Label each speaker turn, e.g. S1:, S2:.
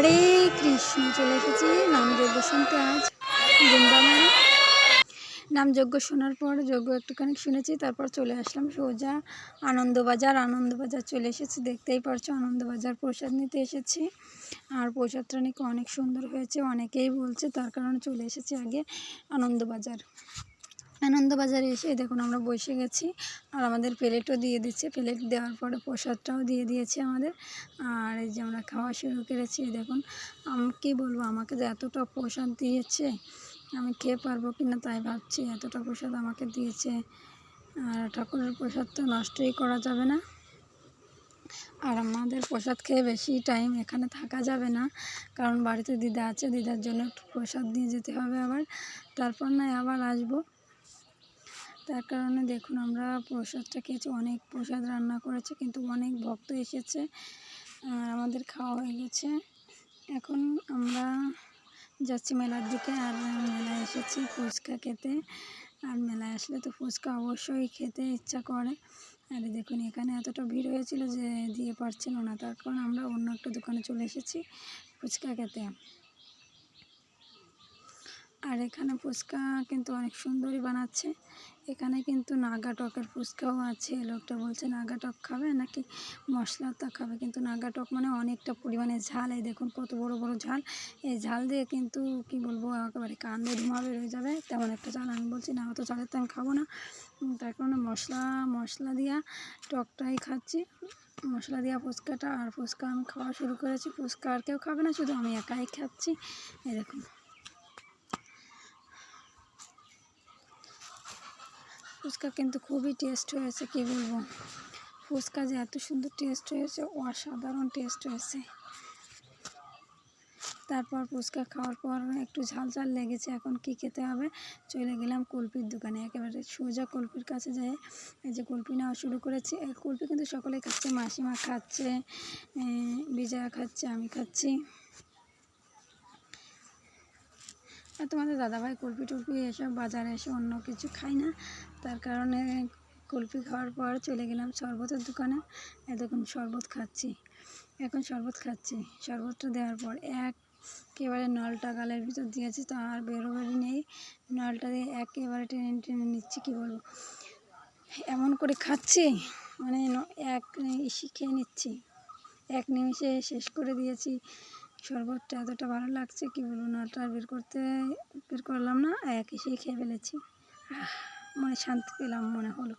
S1: হরে কৃষ্ণ, চলে এসেছি নামযজ্ঞ শুনতে আজ বৃন্দাবন। নামযজ্ঞ শোনার পর যজ্ঞ একটুখানি শুনেছি, তারপর চলে আসলাম সোজা আনন্দবাজার। আনন্দবাজার চলে এসেছি, দেখতেই পারছ আনন্দবাজার প্রসাদ নিতে এসেছি। আর প্রসাদটা নাকি অনেক সুন্দর হয়েছে, অনেকেই বলছে তার কারণে চলে এসেছি আগে আনন্দবাজার। আনন্দবাজারে এসে দেখুন আমরা বসে গেছি আর আমাদের প্লেটও দিয়ে দিচ্ছে। প্লেট দেওয়ার পরে প্রসাদটাও দিয়ে দিয়েছে আমাদের। আর এই যে আমরা খাওয়া শুরু করেছি দেখুন, আমি কী বলব, আমাকে যে এতটা প্রসাদ দিয়েছে, আমি খেয়ে পারব কি না তাই ভাবছি। এতটা প্রসাদ আমাকে দিয়েছে, আর ঠাকুরের প্রসাদ তো নষ্টই করা যাবে না। আর আমাদের প্রসাদ খেয়ে বেশি টাইম এখানে থাকা যাবে না, কারণ বাড়িতে দিদা আছে, দিদার জন্য একটু প্রসাদ দিয়ে যেতে হবে আবার। তারপর নয়, আবার আসব। তার কারণে দেখুন আমরা প্রসাদটা খেয়েছি, অনেক প্রসাদ রান্না করেছে, কিন্তু অনেক ভক্ত এসেছে আর আমাদের খাওয়া হয়ে গেছে। এখন আমরা যাচ্ছি মেলার দিকে আর মেলায় এসেছি ফুচকা খেতে। আর মেলায় আসলে তো ফুচকা অবশ্যই খেতে ইচ্ছা করে। আর দেখুন এখানে এতটা ভিড় হয়েছিল যে দিয়ে পারছিল না, তার কারণ আমরা অন্য একটা দোকানে চলে এসেছি ফুচকা খেতে। আর এখানে ফুচকা কিন্তু অনেক সুন্দরই বানাচ্ছে। এখানে কিন্তু নাগা টকের ফুচকাও আছে। লোকটা বলছে, নাগা টক খাবে নাকি মশলাটা খাবে? কিন্তু নাগা টক মানে অনেকটা পরিমাণে ঝাল। এই দেখুন কত বড় বড় ঝাল। এই ঝাল দিয়ে কিন্তু কি বলব, একেবারে কান্দে ধোঁয়া বেরোয় যাবে। তেমন একটা ঝাল আমি বলছি না অত ঝালের তো আমি খাব না। তার কারণে মশলা মশলা দিয়া টকটাই খাচ্ছি। মশলা দেওয়া ফুচকাটা, আর ফুচকা আমি খাওয়া শুরু করেছি। ফুচকা আর কেউ খাবে না, শুধু আমি একাই খাচ্ছি। এই দেখুন। ফুচকা কিন্তু খুবই টেস্ট হয়েছে, কী বলব? ফুচকা যে এত সুন্দর টেস্ট হয়েছে, অসাধারণ টেস্ট হয়েছে। তারপর ফুচকা খাওয়ার পর একটু ঝাল ঝাল লেগেছে, এখন কি খেতে হবে? চলে গেলাম কুলপির দোকানে, একেবারে সোজা কুলপির কাছে যেয়ে এই যে কুলপি নেওয়া শুরু করেছি, এই কুলপি কিন্তু সকলেই খাচ্ছে, মাসিমা খাচ্ছে বিজয়া খাচ্ছে, আমি খাচ্ছি। আর তোমাদের দাদাভাই কুলপি টুলপি এসব বাজারে এসে অন্য কিছু খাই না। তার কারণে কুলপি খাওয়ার পর চলে গেলাম শরবতের দোকানে। দেখুন, শরবত খাচ্ছি। এখন শরবত খাচ্ছি। শরবতটা দেওয়ার পর একেবারে নলটা গালের ভিতর দিয়েছি, তো আর বেরোবেরই নেই। নলটা দিয়ে একেবারে টেনে টেনে নিচ্ছি, কী বলব? এমন করে খাচ্ছি মানে এক খেয়ে নিচ্ছি। এক নিমিষে শেষ করে দিয়েছি। শরবতটা এতটা ভালো লাগছে, কী বলব? নলটা বের করতে, বের করলাম না এক এসেই খেয়ে ফেলেছি। মনে শান্তি পেলাম মনে হলো।